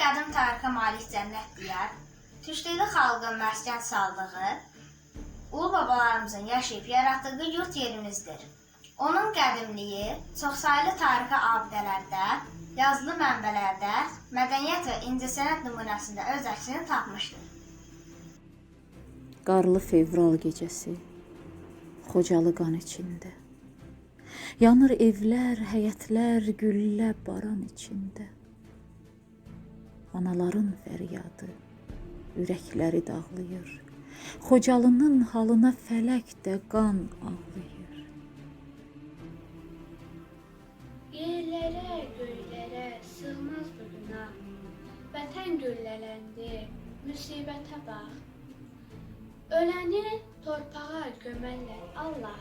qədim tarixə malik cənnət diyar, türkdili xalqın məskən saldığı, ulu babalarımızın yaşayıb yaratdığı yurt yerimizdir. Onun qədimliyi çoxsaylı tarixi abidələrdə, yazılı mənbələrdə, mədəniyyət və incəsənət nümunəsində öz əksini tapmışdır. Qarlı fevral gecəsi Xocalı qan içində. Yanır evlər, həyətlər, güllə baran içində. Anaların fəryadı ürəkləri dağlayır. Xocalının halına fələk də qan ağlayır. Yerlərə, göylərə sığmaz bu günah. Vətən güllələndi, müsibətə bax. Öləni torpağa gömərlər Allah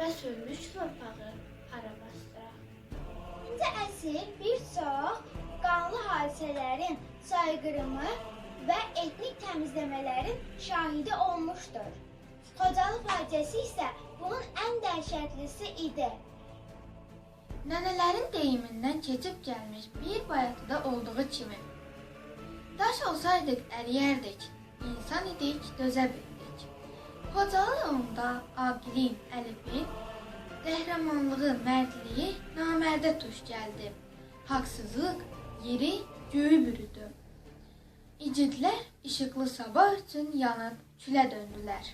və sönmüş torpağı hara basdıraq. 20-ci əsr bir çox hadisələrin soyqırımı və etnik təmizləmələrin şahidi olmuşdur. Xocalı faciəsi isə bunun ən dəhşətlisi idi. Nənələrin deyimindən keçib gəlmiş bir bayatıda olduğu kimi. Daş olsaydıq əriyərdik, insan idik, dözə bildik. Xocalı yolunda Aqilin, Əlifin qəhrəmanlığı, mərdliyi namərdə tuş gəldi. Haqsızlıq yeri göyü bürüdü. İgidlər işıqlı sabah üçün yanıb külə döndülər.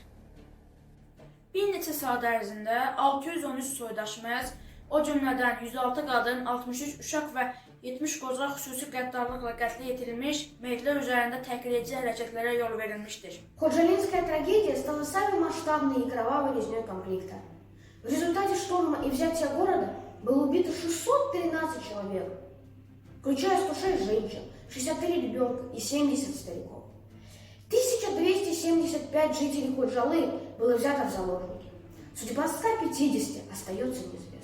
Bir neçə saat ərzində 613 soydaşmaz, o cümlədən 106 qadın, 63 uşaq və 70 qoca xüsusi qəddarlıqla qətlə yetirilmiş, meyitlər üzərində təqlidci hərəkətlərə yol verilmişdir. Ходжалинская трагедия стала самой масштабной и кровавой резней конфликта. В результате штурма и взятия города было убито 613 человек, включая 106 женщин, 63 ребенка и 70 стариков. 1275 жителей Ходжалы было взято в заложники. Судьба 150 остается неизвестной.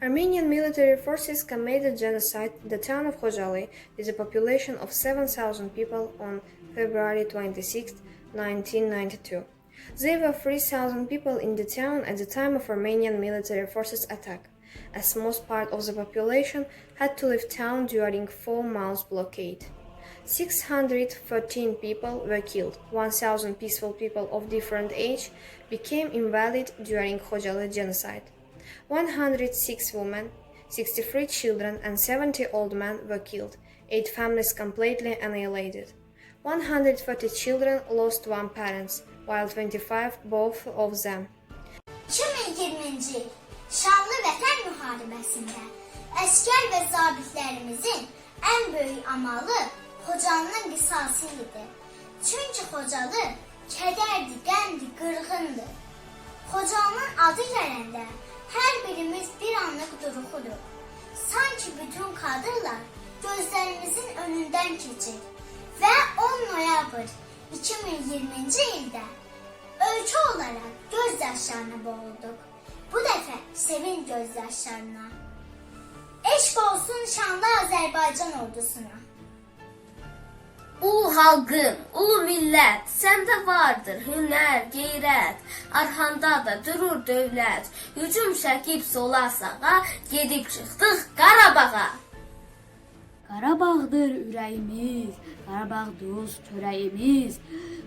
Armenian military forces committed genocide in the town of Khojaly with a population of 7,000 people on February 26, 1992. There were 3,000 people in the town at the time of Armenian military forces attack, as most part of the population had to leave town during four months blockade. 613 people were killed, 1,000 peaceful people of different age became invalid during Khojaly genocide. 106 women, 63 children, and 70 old men were killed, 8 families completely annihilated. 140 children lost one parent, while 25 both of them. 2020-ci il şanlı vətən müharibəsində əskər və zabitlərimizin ən böyük amalı Xocalının qisası idi. Çünki Xocalı kədərdi, qəmdi, qırğındı. Xocalının adı gələndə hər birimiz bir anlıq duruxuruq. Sanki bütün kadrlar gözlərimizin önündən keçir. Və 10 noyabr 2020-ci ildə ölkə olaraq göz yaşlarına boğulduk. Dəfə sevin göz yaşlarına. Eşq olsun şanlı Azərbaycan ordusuna. Ulu halkım, ulu millet, sende vardır hüner, geyrət, arxanda da durur dövlət. Hücum çəkib sola sağa, gedib çıxdıq Qarabağa. Qarabağdır ürəyimiz, Qarabağ duz çörəyimiz,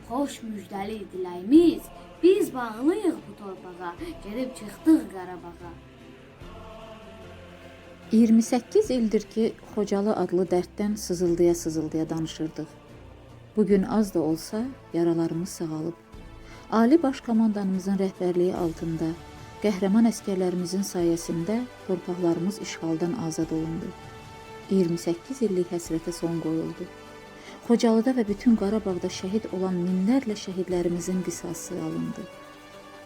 xoş müjdəli diləyimiz. Biz bağlıyıq bu torpağa, gedib çıxdıq Qarabağa. 28 ildir ki Xocalı adlı dərddən sızıldaya-sızıldaya danışırdıq. Bu gün az da olsa yaralarımız sağalıb. Ali Baş komandanımızın rəhbərliyi altında qəhrəman əskərlərimizin sayəsində torpaqlarımız işğaldan azad olundu. 28 illik həsrətə son qoyuldu. Xocalıda və bütün Qarabağda şəhid olan minlərlə şəhidlərimizin qisası alındı.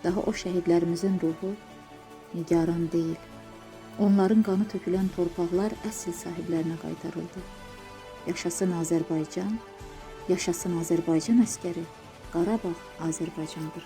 Daha o şəhidlərimizin ruhu nigaran deyil. Onların qanı tökülən torpaqlar əsl sahiblərinə qaytarıldı. Yaşasın Azərbaycan, yaşasın Azərbaycan əskəri, Qarabağ Azərbaycandır.